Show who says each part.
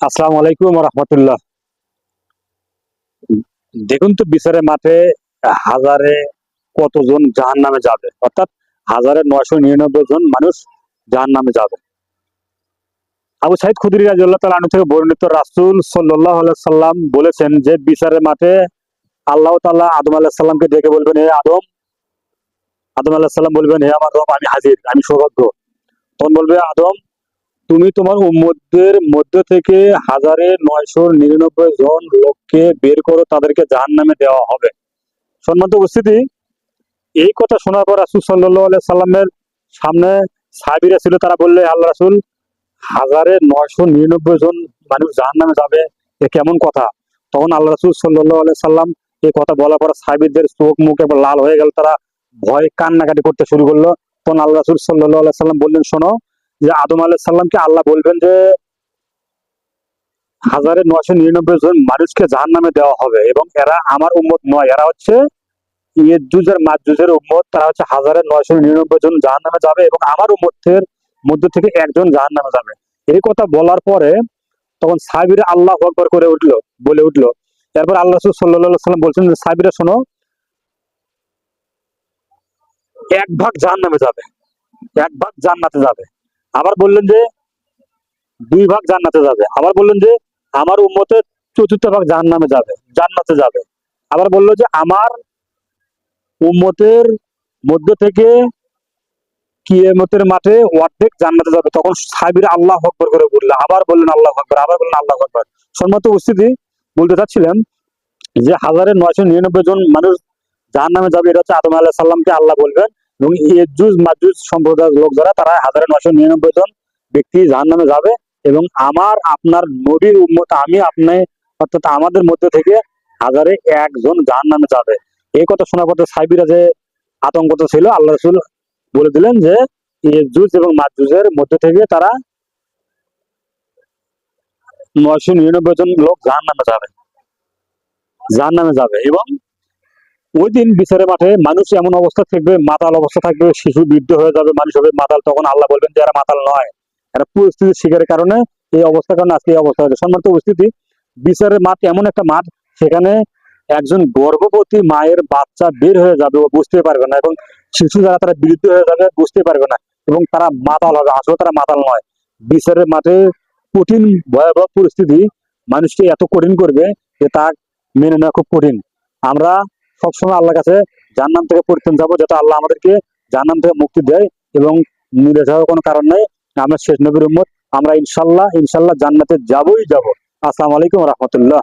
Speaker 1: আসসালামু আলাইকুম রহমতুল্লাহ। দেখুন তো বিচারের মাঠে হাজারে কতজন জাহান নামে যাবে? অর্থাৎ হাজারে নয়শো নিরানব্বই জন মানুষ জাহান নামে যাবে। আবু সাইদ খুদরি রাজিউল্লাহ তালা আনু থেকে বর্ণিত রাসুল সাল্লাহ সাল্লাম বলেছেন যে, বিচারের মাঠে আল্লাহ তাল্লাহ আদম আল্লাহ সাল্লামকে ডেকে বলবেন, হে আদম আদম আল্লাহ সাল্লাম বলবেন, হে আমার রব, আমি হাজির, আমি সৌভাগ্য। তখন বলবে, আদম তুমি তোমার উম্মতদের মধ্য থেকে হাজারে নয়শো নিরানব্বই জন লোককে বের করো, তাদেরকে জাহান নামে দেওয়া হবে। সম্মানিত উপস্থিতি, এই কথা শোনার পর রাসুল সাল্লাহ সাল্লামের সামনে সাহাবিরা ছিল, তারা বললে, আল্লাহ রাসুল, হাজারে নয়শো নিরানব্বই জন মানুষ জাহান নামে যাবে, এ কেমন কথা? তখন আল্লাহ রাসুল সাল্লাহ সাল্লাম এই কথা বলার পর সাহাবিদের চোখ মুখ এবার লাল হয়ে গেল, তারা ভয় কান্নাকাটি করতে শুরু করল। তখন আল্লাহ রাসুল সাল্লাহ সাল্লাম বললেন, শোনো যে আদম আলাহ সাল্লামকে আল্লাহ বলবেন যে, হাজারে নয়শো নিরানব্বই জন মানুষকে জাহান নামে দেওয়া হবে এবং এরা আমার উম্মত নয়। এরা হচ্ছে ইয়েজুজের মাজুজের উম্মত, তারা হচ্ছে হাজারে নয়শো নিরানব্বই জন জাহান নামে যাবে এবং আমার উম্মতের মধ্যে থেকে একজন জাহান নামে যাবে। এই কথা বলার পরে তখন সাবিরে আল্লাহ আকবর করে উঠল, বলে উঠল। তারপর আল্লাহ সাল্লাম বলছেন যে সাবিরা শোনো, এক ভাগ জাহান নামে যাবে, এক ভাগ জান্নাতে যাবে। আবার বললেন যে দুই ভাগ জান্নাতে যাবে। আবার বললেন যে আমার উম্মতের চতুর্থ ভাগ জাহান নামে যাবে, জান্নাতে যাবে। আবার বলল যে আমার উম্মতের মধ্য থেকে কিয়ামতের মাঠে অর্ধেক জান্নাতে যাবে। তখন সাবির আল্লাহ আকবর করে বলল, আবার বললেন আল্লাহ আকবর, আবার বললেন আল্লাহ আকবর। সম্মত উপস্থিতি বলতে চাচ্ছিলেন যে হাজারে নয়শো নিরানব্বই জন মানুষ জাহান নামে যাবে, এটা হচ্ছে আদম আল্লাহ সাল্লামকে আল্লাহ বলবেন। এবং মাজুজ সম্প্রদায়ের লোক যারা, তারা হাজারে নিরানব্বই জন ব্যক্তি নামে যাবে এবং আমার, আপনার নবীর উম্মত, আমি আপনি, অর্থাৎ আমাদের মধ্যে থেকে হাজারে একজন জাহান নামে যাবে। এই কথা শোনার পর সাইবিরা যে আতঙ্কত ছিল, আল্লাহ রসুল বলে দিলেন যে ইয়েজুজ এবং মাজুজের মধ্যে থেকে তারা নয়শো নিরানব্বই জন লোক জাহান নামে যাবে। জাহান নামে যাবে এবং ওই দিন বিচারের মাঠে মানুষ এমন অবস্থা থাকবে, মাতাল অবস্থা থাকবে, শিশু বৃদ্ধ হয়ে যাবে, মানুষ হবে মাতাল। তখন আল্লাহ বলবেন যে, এরা মাতাল নয়। এরা পরিস্থিতির শিকারের কারণে এই অবস্থার কারণে আজকে এই অবস্থা হয়েছে। সম্মানিত উপস্থিতি, বিচারের মাঠ এমন একটা মাঠ, সেখানে একজন গর্ভবতী মায়ের বাচ্চা বের হয়ে যাবে ও বুঝতে পারবে না এবং শিশু যারা, তারা বৃদ্ধ হয়ে যাবে, বুঝতে পারবে না এবং তারা মাতাল হবে, আসলে তারা মাতাল নয়। বিচারের মাঠে কঠিন, ভয়াবহ পরিস্থিতি, মানুষকে এত কঠিন করবে যে তা মেনে নেওয়া খুব কঠিন। আমরা সবসময় আল্লাহ কাছে জান্নাম থেকে পরিত্রাণ যাব যাতে আল্লাহ আমাদেরকে জান্নাম থেকে মুক্তি দেয় এবং নিরাশ যাওয়ার কোনো কারণ নেই। আমরা শেষ নবীর উম্মত, আমরা ইনশাল্লাহ ইনশাল্লাহ জান্নাতে যাবোই যাব। আসসালামু আলাইকুম রহমতুল্লাহ।